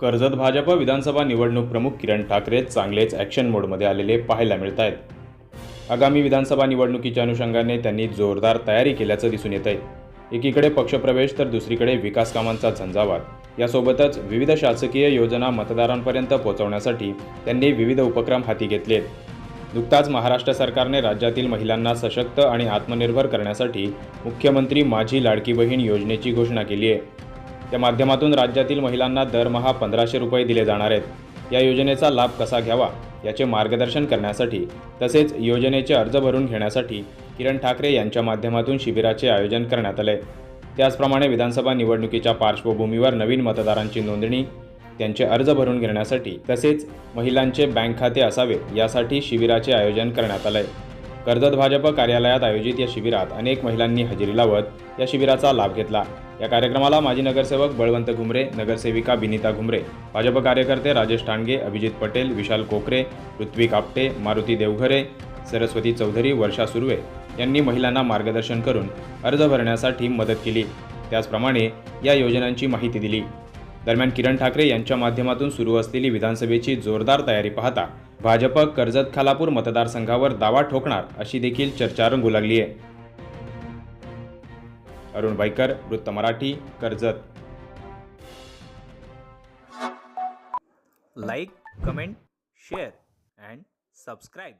कर्जत भाजप विधानसभा निवडणूक प्रमुख किरण ठाकरे चांगलेच ॲक्शन मोडमध्ये आलेले पाहायला मिळत आहेत आगामी विधानसभा निवडणुकीच्या अनुषंगाने त्यांनी जोरदार तयारी केल्याचं दिसून येत आहे एकीकडे पक्षप्रवेश तर दुसरीकडे विकास कामांचा झंझावात. यासोबतच विविध शासकीय योजना मतदारांपर्यंत पोहोचवण्यासाठी त्यांनी विविध उपक्रम हाती घेतले आहेत नुकताच महाराष्ट्र सरकारने राज्यातील महिलांना सशक्त आणि आत्मनिर्भर करण्यासाठी मुख्यमंत्री माझी लाडकी बहीण योजनेची घोषणा केली आहे. त्या माध्यमातून राज्यातील महिलांना दरमहा पंधराशे रुपये दिले जाणार आहेत. या योजनेचा लाभ कसा घ्यावा? याचे मार्गदर्शन करण्यासाठी तसेच योजनेचे अर्ज भरून घेण्यासाठी किरण ठाकरे यांच्या माध्यमातून शिबिराचे आयोजन करण्यात आले. त्याचप्रमाणे विधानसभा निवडणुकीच्या पार्श्वभूमीवर नवीन मतदारांची नोंदणी त्यांचे अर्ज भरून घेण्यासाठी तसेच महिलांचे बँक खाते असावे यासाठी शिबिराचे आयोजन करण्यात आले कर्जत भाजप कार्यालयात आयोजित या शिबिरात अनेक महिलांनी हजेरी लावत या शिबिराचा लाभ घेतला. या कार्यक्रमाला माजी नगरसेवक बळवंत घुमरे नगरसेविका बिनिता घुमरे भाजप कार्यकर्ते राजेश टांडगे अभिजित पटेल विशाल कोकरे पृथ्वी कापटे मारुती देवघरे सरस्वती चौधरी वर्षा सुर्वे यांनी महिलांना मार्गदर्शन करून अर्ज भरण्यासाठी मदत केली. त्याचप्रमाणे या योजनांची माहिती दिली. दरम्यान किरण ठाकरे यांच्या माध्यमातून सुरू असलेली विधानसभेची जोरदार तयारी पाहता भाजप कर्जत खालापूर मतदारसंघावर दावा ठोकणार अशी देखील चर्चा रंगू लागली आहे अरुण बाईकर वृत्त Marathi Karjat. Like comment share and subscribe.